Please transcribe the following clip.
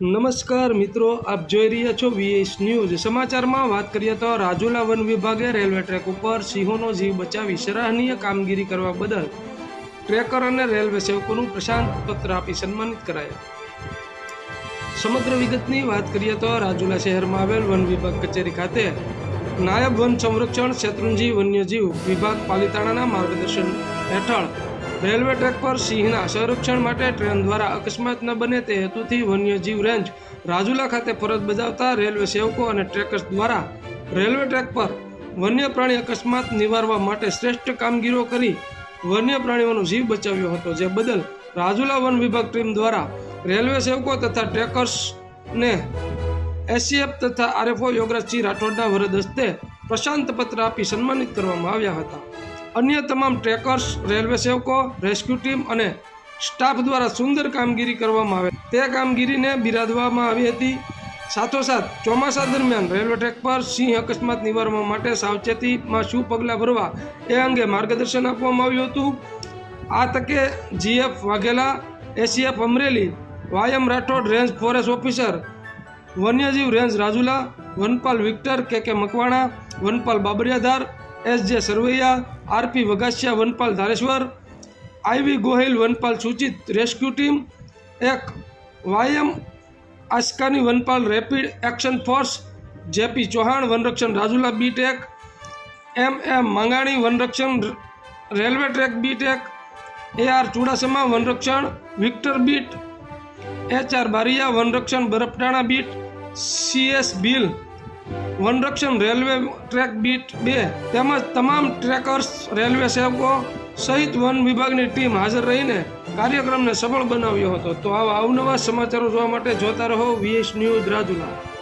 નમસ્કાર મિત્રો, આપ જોઈ રહ્યા છો વીએસ ન્યૂઝ સમાચારમાં વાત કરીએ તો રાજુલા વન વિભાગે રેલવે ટ્રેક ઉપર સિંહોનો જીવ બચાવી સરાહનીય કામગીરી કરવા બદલ ટ્રેકર અને રેલવે સેવકોનું પ્રશાંત પત્ર આપી સન્માનિત કરાયા. સમગ્ર વિગતની વાત કરીએ તો રાજુલા શહેરમાં આવેલ વન વિભાગ કચેરી ખાતે નાયબ વન સંરક્ષણ શેત્રુંજી વન્યજીવ વિભાગ પાલિતાણાના માર્ગદર્શન હેઠળ રેલવે ટ્રેક પર સિંહના સંરક્ષણ માટે ટ્રેન દ્વારા અકસ્માત ન બને તે હેતુથી વન્યજીવ રેન્જ રાજુલા ખાતે ફરજ બજાવતા રેલવે સેવકો અને ટ્રેકર્સ દ્વારા રેલવે ટ્રેક પર વન્ય પ્રાણી અકસ્માત નિવારવા માટે શ્રેષ્ઠ કામગીરીઓ કરી વન્ય પ્રાણીઓનો જીવ બચાવ્યો હતો, જે બદલ રાજુલા વન વિભાગ ટીમ દ્વારા રેલવે સેવકો તથા ટ્રેકર્સને એસીએફ તથા આરએફઓ યોગરાજસિંહ રાઠોડના વરદ હસ્તે પ્રશાંત પત્ર આપી સન્માનિત કરવામાં આવ્યા હતા. અન્ય તમામ ટ્રેકર્સ, રેલવે સેવકો, રેસ્ક્યુ ટીમ અને સ્ટાફ દ્વારા સુંદર કામગીરી કરવામાં આવે. તે કામગીરીને બિરાદવામાં આવી હતી. સાથોસાથ, ચોમાસા દરમિયાન રેલવે ટ્રેક પર સિંહ અકસ્માત નિવારવા માટે સાવચેતીમાં શું પગલાં ભરવા એ અંગે માર્ગદર્શન આપવામાં આવ્યું હતું. આ તકે GF Vaghela, ACF Amreli, Y M Rathod range forest officer, વન્યજીવ range Rajula, વનપાલ Victor K K Makwana, વનપાલ Babariyadhar S J Sarvaiya RP Vagasiya, વનપાલ Dhareshwar IV Gohil, વનપાલ સૂચિત રેસ્ક્યુ ટીમ, એક વાયમ Askani વનપાલ rapid action force, JP Chauhan, વનરક્ષણ Rajula બી ટેક એમ એમ માંગાણી, વનરક્ષણ રેલવે ટ્રેક બી ટેક A R Chudasama, વનરક્ષણ Victor beat, H R Bariya, વનરક્ષણ બરફટાણા beat CS Bhil વનરક્ષણ રેલવે ટ્રેક બીટ બે તેમજ તમામ ટ્રેકર્સ, રેલવે સેવકો સહિત વન વિભાગની ટીમ હાજર રહીને કાર્યક્રમને સફળ બનાવ્યો હતો. તો આવા અવનવા સમાચારો જોવા માટે જોતા રહો વીએસ ન્યૂઝ રાજુલા.